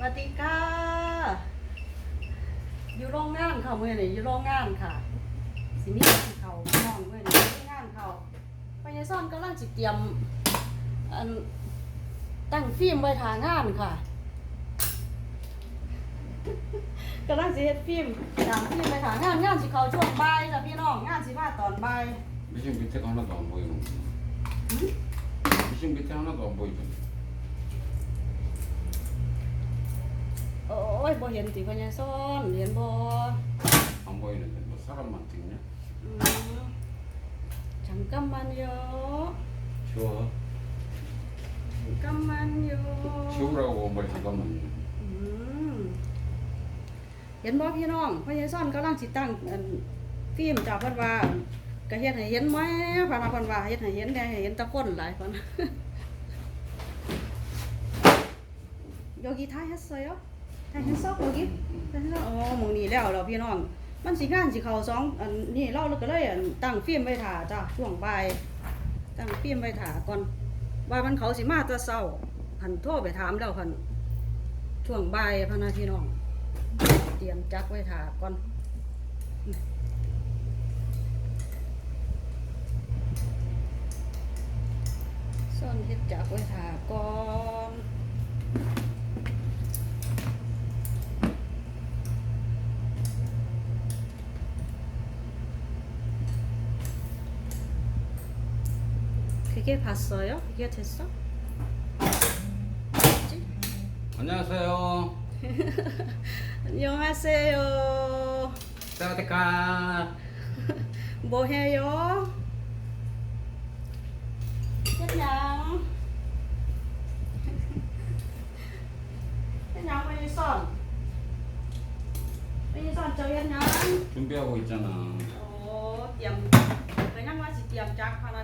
วัสดีค่ะอยู่โรงงานค่ะเมื่อนี้อยู่โรงงานค่ะสิมีเขาน้องเมื่อนี้มีงานเขาพยาซ่อนกำลังสิเตรียมอันตั้งฟิล์มไว้ทางานค่ะกำลังสิเฮ็ดฟิล์มตั้งฟิล์มไว้ทางานงานสิเขาช่วงบ่ายจ้ะพี่น้องงานสิมาตอนบ่าย 미션 밑에가 하나도 안 보이는 거. 미션 밑에 하나도 안 보이던데. โอ้ยบ่เห็นติพยาซ่อนเห็นบ่ 안 보이는데 뭐 사람만 찍냐? อืมฉันกำมันเยอะ 치워. กำมันอยู่ 치우라고 뭘 잠깐만. อืมเห็นบ่พี่น้องพญาซ่อนกำลังสิตั้งอันฟิล์มจากเพิ่นว่าก็เฮ็ดให้เห็นไหมพานาเพิ่นว่าเฮ็ดให้เห็นได้ให้เห็นแตะคนหลายเ แต่ฉันซอกหมองยิบแต่ฉันว่าอ๋อหมองนี่แล้วเราพี่น้อง มันสิงานสิเขาสองอันนี่เล่าแล้วก็เลยอันตั้งเฟี้ยมไว้ถาจ้าช่วงบ่ตั้งเฟี้ยมไว้ถาก่อนว่ามันเขาสิมาแตะเศร้าพันโทรไปถามแล้วพันช่วงใบพะนาพี่น้อง เตรียมจักไว้ถาก่อนซ่อนเฮ็ดจักไว้ถาก่อน 그게 봤어요? 그게 됐어? 됐지? 안녕하세요. 안녕하세요. 따뜻한 뭐 해요? 그냥 그냥 빨리 선 빨리 선 저기 그냥 준비하고 있잖아. 어 띠엄 그냥 맛이 띠엄 짝 하나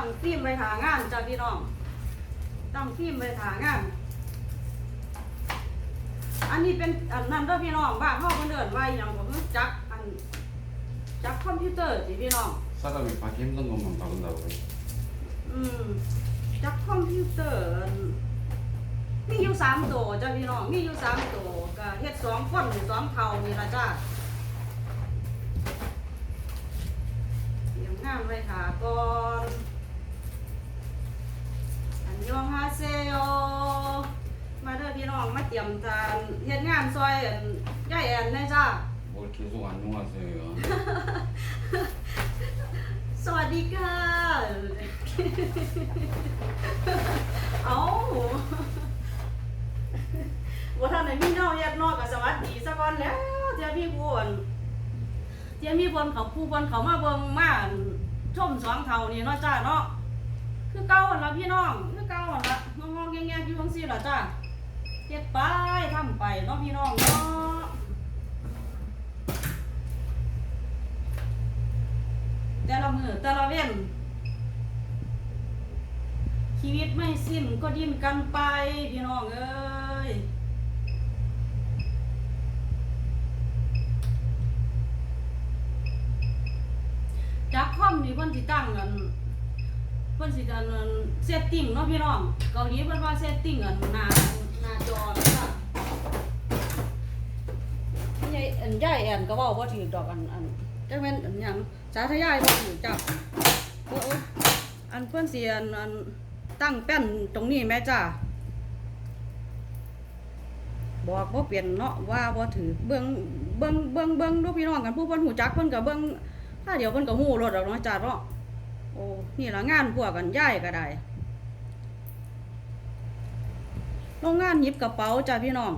ตั้งฟิล์มไว้ทางานจ้าพี่น้องตั้งฟิล์มไว้ทางาน อันนี้เป็นอันนั้นเด้อพี่น้องบ้านเฮาเพิ่นเอิ้นว่าอหยังก็คือจักรอันจักรคอมพิวเตอร์สิพี่น้อง 사람이 받기 힘든 것만 박은다고. อืมจักรคอมพิวเตอร์อันมีอยู่สามตัวจ้ะพี่น้องมีอยู่สามตัวก็เฮ็ดสองคนสองเท่านี่ล่ะจ้าเตรียมงานไว้ค่ะก่อนอัน ยองฮาเซโยมาเด้อพี่น้องมาเตรียมจานเฮ็ดงานซอยอันยายแอนแน่จ้า 뭘 계속 안녕하세요. สวัสดีค่ะ เอาว่าท่านไหนมีเน่าแยกนอกกับสวัสดีสักก่อนแล้วเจ้าพี่พวนเจ้ามีพวนเขาผู้พวนเขามาเบิ่งมาชมสองเท่านี่เนาะจ้าเนาะ คือเก่าหั่นละพี่น้อง คือ ๆแงๆอยู่จังซี่ล่ะจ้าเฮ็ดไปทำไปเนาะพี่น้องเนาะแต่ละมือแต่ละเว้นชีวิตไม่สิ้นก็ดิ้นกันไปพี่น้องเอ้ยจักคอมนี่เพิ่นสิตั้งกัน พิ่นสิกันเซตติ้งเนาะพี่น้องเกาหลีเพิ่นว่าเซตติ้งกันหน้าหน้าจอนะจ้ะพี่ใหญ่อันใหญ่แอนก็เว้าบ่ถูกดอกอันอันจักแม่นอันหยังสาธยายบ่ถูกจ้ะโอ้อันเพิ่นสิอันอันตั้งแป้นตรงนี้แม่จ้ะบอกบ่เปลี่ยนเนาะว่าบ่ถือเบิ่งเบิ่งเบิ่งเบิ่งดูพี่น้องกันผู้เพิ่นหูจักเพิ่นก็เบิ่งถ้าเดี๋ยวเพิ่นก็ฮู้รถดอกเนาะจ้ะเนาะ อ้นี่ละงานพวกกันย้ายก็ได้โรงงานหยิบกระเป๋าจ้ะพี่น้อง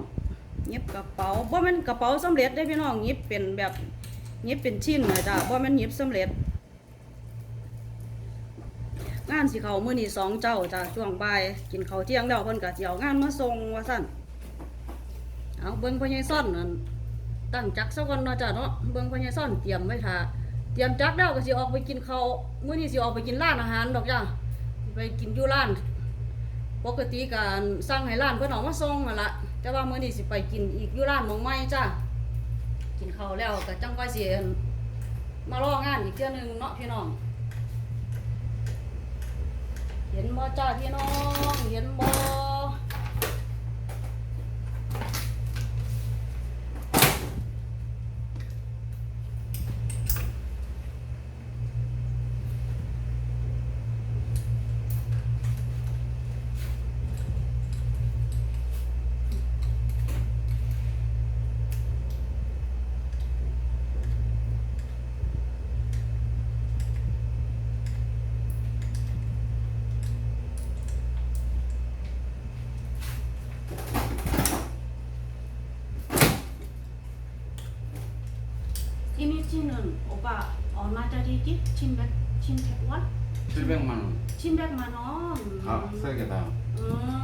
หยิบกระเป๋าบ่แม่นกระเป๋าสำเร็จเด้พี่น้องหยิบเป็นแบบหยิบเป็นชิ้นนะจ้ะบ่แม่นหยิบสำเร็จ งานสิเขามื้อนี้สองเจ้าจ้ะช่วงบ่ายกินข้าวเที่ยงแล้วเพิ่นก็สิเอางานมาส่งว่าซั่นเอาเบิ่งพ่อใหญ่ซ่อนนั่นตั้งจักรซะก่อนเนาะจ้ะเนาะเบิ่งพ่อใหญ่ซ่อนเตรียมไว้ท่า เตรียมจักรแล้วก็สิออกไปกินข้าวมื้อนี้สิออกไปกินร้านอาหารดอกจ้ะไปกินอยู่ร้านปกติการสั่งให้ร้านเพิ่นเอามาส่งนั่นล่ะแต่ว่ามื้อนี้สิไปกินอีกอยู่ร้านหม่องใหม่จ้ะกินข้าวแล้วก็จังค่อยสิมารองานอีกเทื่อหนึงเนาะพี่น้องเห็นบ่บ่จ้าพี่น้องเห็นบ่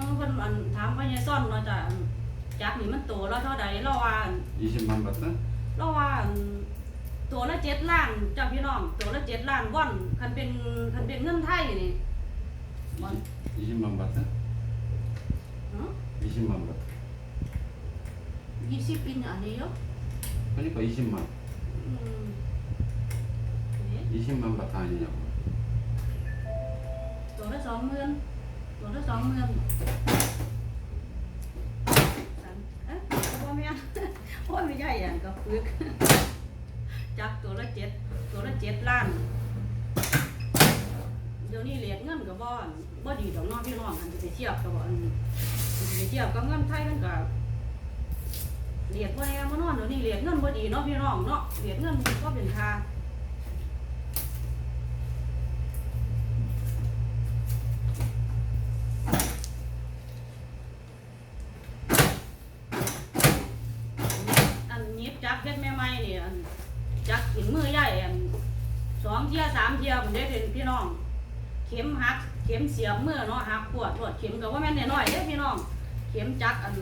มเพิ่นอันถามพ่อใหญ่ซ่อนเนาะจ้ะอันจักนี่มันตัวละเท่าใดเราว่าอัน 20만 바트? เราว่าอันตัวละเจ็ดล้านจ้าพี่น้อง ตัวละเจ็ดล้านว่อนคันเป็นคันเป็นเงินไทยนี่มัน 20만 바트? 20만 바트. ยี่สิบปีอันนี้เยอะ 그러니까 20만. อืมเอ๊ะ 20만 바트 아니냐고. ตัวละสองหมื่นตัวละสองหมื่นสันเอ๊ะพ่อแม่น พ่อไม่ใหญ่อ่ะก็ฝึก จักตัวละเจ็ดตัวละเจ็ดล้าน เดี๋ยวนี้เรียกเงินกับบ่อนบ่ดีดอกเน้องพี่น้องอันจะไปเทียบกับบ่อนจะไปเทียบกับเงินไทยมันก็ เรียกว่าแน่มานอนเดี๋ยวนี้เรียกเงินบ่ดีเนาะพี่น้องเนาะเรียกเงินก็เป็นค่าอันยิบจักเฮ็ดใหม่ๆนี่อันจักกินมือใหญ่อันสองเทียสามเที่ยผมได้เป็นพี่น้อง เข็มหัก เข็มเสียบมือเนาะหักปวดปวดเข็มก็ว่าแม่นน้อยเด้อพี่น้อง เข็มจักอัน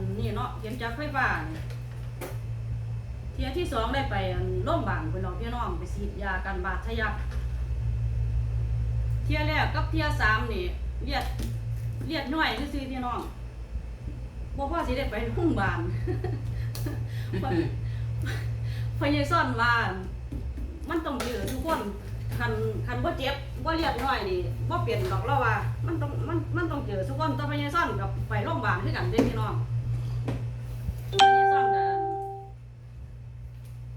นนี้เนาะเข็มจักไฟฟ้านี่เที่ยที่สองได้ไปอันโรงพยาบาลไปลองพี่น้องไปฉีดยากันบาดทะยัก เที่ยแรกกับเที่ยสามนี่เลียดเลียดน้อยซื่อๆพี่น้องบ่พอสิได้ไปโรงพยาบาล พยายซ่อนว่ามันต้องยือทุกคนคันคันบ่เจ็บบ่เรียบร้อยนี่บ่เปลี่ยนดอกแล้วว่า มันต้องมันมันต้องเจอทุกคนต้องพยายซ่อนกับไปโรงพยาบาลคือกันเด้พี่น้อง พยายซ่อนกัน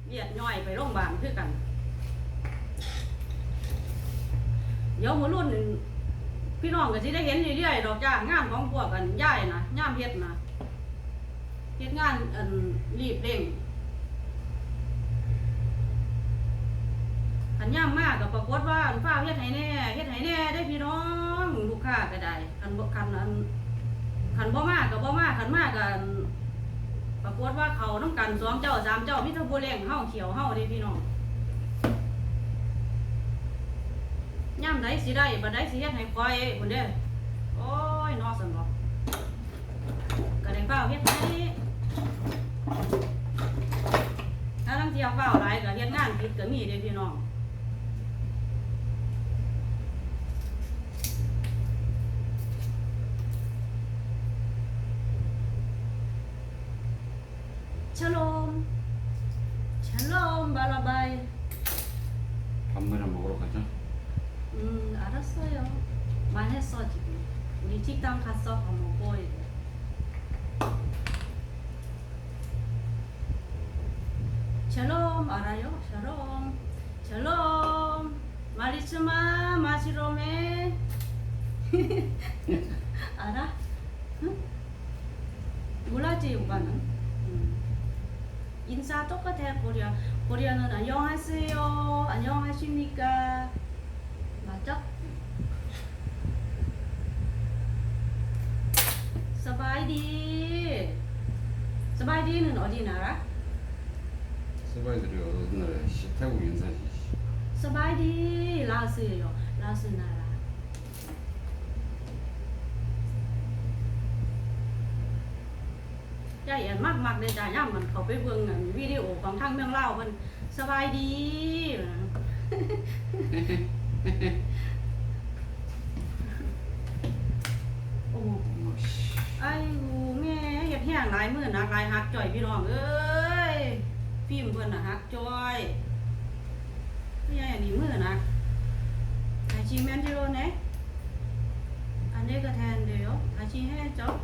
เรียดย่อยไปโรงพยาบาลคือกัน เดี๋ยวมือรุ่นพี่น้องก็สิได้เห็นเรื่อยๆดอกจ้างานของพวกกันย้ายนะยามเฮ็ดนะเฮ็ดงานอันรีบเร่งขันย่ำมากกับปรากฏว่าอันฟ้าเฮ็ดให้แน่เฮ็ดให้แน่ได้พี่น้องลูกค้าก็ได้คันบ่คันอันคันบ่มากก็บ่มากคันมากกัน ปรากฏว่าเขาน้ำกันสองเจ้าสามเจ้ามีแต่บ่แรงเฮาเขียวเฮาเด้พี่น้องย่ำใดสิได้บัดใดสิเฮ็ดให้คอยพุ่นเด้อโอ้ยนอสนบ่ก็ได้ฟ้าเฮ็ดให้ถ้าลังเที่ยวฟ้าหลายก็เฮ็ดงานผิดก็มีเด้พี่น้อง 샬롬. 샬롬 바라바이. 밥이나 먹으러 가자. 음 알았어요. 말했어 지금. 우리 식당 갔어 밥 먹고 이제. 샬롬 알아요? 샬롬. 샬롬. 마리츠마 마시로메 알아? 응? 몰랐지 오빠는? 음. 인사 똑같아 코리아 코리아는 안녕하세요 안녕하십니까 맞죠? 스바이디 스바이디는 어디 나라? 스바이들이 어느 나라야? 씨, 태국 인사지. 씨. 스바이디 라오스예요 라오스 나라 ใจแอนมากมากในจ้าย่ามันเขาไปเบิ่งอันวิดีโอของทางเมืองเล่าเพิ่นสบายดีโอ้ยไอ้หูแม่เห็ดแห้งหลายมือนะกหลายหักจ่อยพี่น้องเอ้ยฟิล์มเพื่นน่ะฮักจ่อยพี่ใหญ่อันนี้มือนะไอาชีแมนจิโร่เนี่ยอันนี้ก็แทนเดียวอาชีให้จบ